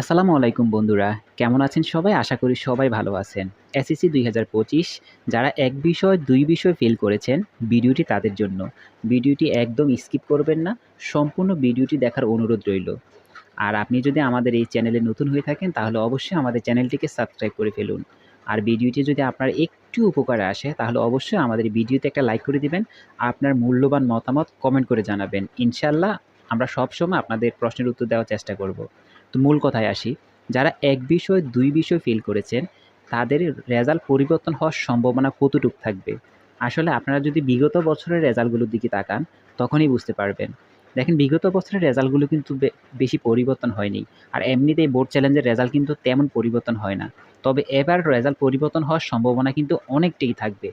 আসসালামু আলাইকুম বন্ধুরা, কেমন আছেন সবাই? আশা করি সবাই ভালো আছেন। এসএসসি দুই হাজার পঁচিশ, যারা এক বিষয়, দুই বিষয় ফেল করেছেন, ভিডিওটি তাদের জন্য। ভিডিওটি একদম স্কিপ করবেন না, সম্পূর্ণ ভিডিওটি দেখার অনুরোধ রইল। আর আপনি যদি আমাদের এই চ্যানেলে নতুন হয়ে থাকেন, তাহলে অবশ্যই আমাদের চ্যানেলটিকে সাবস্ক্রাইব করে ফেলুন। আর ভিডিওটি যদি আপনার একটু উপকারে আসে, তাহলে অবশ্যই আমাদের ভিডিওতে একটা লাইক করে দিবেন, আপনার মূল্যবান মতামত কমেন্ট করে জানাবেন। ইনশাল্লাহ আমরা সবসময় আপনাদের প্রশ্নের উত্তর দেওয়ার চেষ্টা করব। মূল কথায় আসি, যারা এক বিষয়, দুই বিষয় ফেল করেছেন, তাদের রেজাল্ট পরিবর্তন হওয়ার সম্ভাবনা কতটুকু থাকবে? আসলে আপনারা যদি বিগত বছরের রেজাল্টগুলোর দিকে তাকান, তখনই বুঝতে পারবেন। দেখেন, বিগত বছরের রেজাল্টগুলো কিন্তু বেশি পরিবর্তন হয়নি। আর এমনিতেই বোর্ড চ্যালেঞ্জের রেজাল্ট কিন্তু তেমন পরিবর্তন হয় না। তবে এবার রেজাল্ট পরিবর্তন হওয়ার সম্ভাবনা কিন্তু অনেকটাই থাকবে।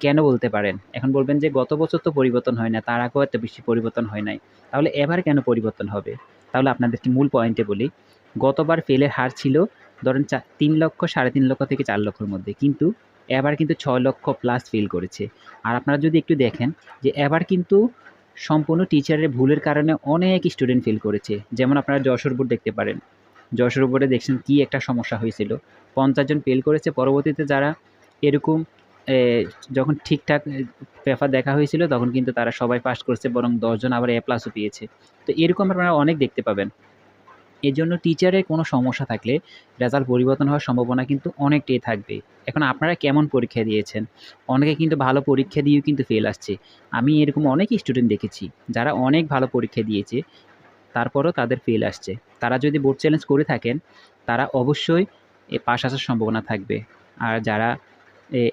কেন বলতে পারেন? এখন বলবেন যে, গত বছর তো পরিবর্তন হয় না, তার আগেও এত বেশি পরিবর্তন হয় নাই। তাহলে এবার কেন পরিবর্তন হবে? তাহলে আপনাদেরকে মূল পয়েন্টে বলি। গতবার ফেলের হার ছিল ধরেন চা তিন লক্ষ, সাড়ে তিন লক্ষ থেকে চার লক্ষর মধ্যে। কিন্তু এবার কিন্তু ছয় লক্ষ প্লাস ফেল করেছে। আর আপনারা যদি একটু দেখেন যে এবার কিন্তু সম্পূর্ণ টিচারের ভুলের কারণে অনেক স্টুডেন্ট ফেল করেছে। যেমন আপনারা যশোর বোর্ড দেখতে পারেন। যশোর বোর্ডে দেখছেন কী একটা সমস্যা হয়েছিল। পঞ্চাশ জন ফেল করেছে। পরবর্তীতে যারা এরকম যখন ঠিকঠাক পেপার দেখা হয়েছিল তখন কিন্তু তারা সবাই পাস করছে, বরং দশজন আবার এ প্লাসও পেয়েছে। তো এরকম আপনারা অনেক দেখতে পাবেন। এর জন্য টিচারের কোনো সমস্যা থাকলে রেজাল্ট পরিবর্তন হওয়ার সম্ভাবনা কিন্তু অনেকটাই থাকবে। এখন আপনারা কেমন পরীক্ষা দিয়েছেন? অনেকে কিন্তু ভালো পরীক্ষা দিয়েও কিন্তু ফেল আসছে। আমি এরকম অনেক স্টুডেন্ট দেখেছি, যারা অনেক ভালো পরীক্ষা দিয়েছে, তারপরও তাদের ফেল আসছে। তারা যদি বোর্ড চ্যালেঞ্জ করে থাকেন, তারা অবশ্যই পাশ আসার সম্ভাবনা থাকবে। আর যারা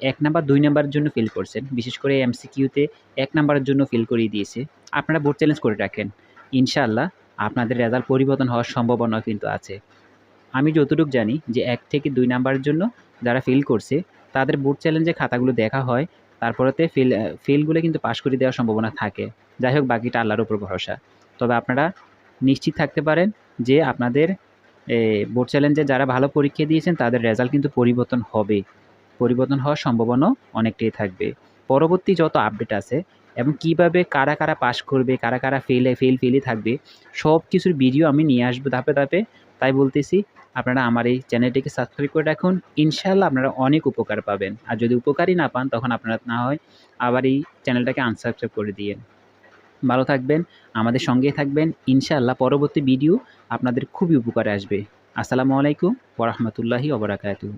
এক নাম্বার, দুই নাম্বারের জন্য ফেল করছেন। বিশেষ করে এমসিকিউতে এক নাম্বারের জন্য ফেল করিয়ে দিয়েছে। আপনারা বোর্ড চ্যালেঞ্জ করে রাখেন। ইনশাআল্লাহ আপনাদের রেজাল্ট পরিবর্তন হওয়ার সম্ভাবনা কিন্তু আছে। আমি যতটুকু জানি যে এক থেকে দুই নাম্বারের জন্য যারা ফেল করছে, তাদের বোর্ড চ্যালেঞ্জে খাতাগুলো দেখা হয়, তারপরেতে ফেল ফেলগুলো কিন্তু পাশ করে দেওয়ার সম্ভাবনা থাকে। যাই হোক, বাকিটা আল্লাহর উপর ভরসা। তবে আপনারা নিশ্চিত থাকতে পারেন যে আপনাদের বোর্ড চ্যালেঞ্জে যারা ভালো পরীক্ষা দিয়েছেন, তাদের রেজাল্ট কিন্তু পরিবর্তন হবে। পরিবর্তন হওয়ার সম্ভাবনাও অনেকটাই থাকবে। পরবর্তী যত আপডেট আছে এবং কীভাবে কারা কারা পাস করবে, কারা কারা ফেলে ফেল ফেলই থাকবে, সব কিছুর ভিডিও আমি নিয়ে আসব ধাপে ধাপে। তাই বলতেছি, আপনারা আমার এই চ্যানেলটিকে সাবস্ক্রাইব করে রাখুন। ইনশাল্লাহ আপনারা অনেক উপকার পাবেন। আর যদি উপকারই না পান, তখন আপনারা না হয় আবার এই চ্যানেলটাকে আনসাবস্ক্রাইব করে দিয়েন। ভালো থাকবেন, আমাদের সঙ্গেই থাকবেন। ইনশাআল্লাহ পরবর্তী ভিডিও আপনাদের খুবই উপকারে আসবে। আসসালামু আলাইকুম ওরহমতুল্লাহি ওবরাকাতুহ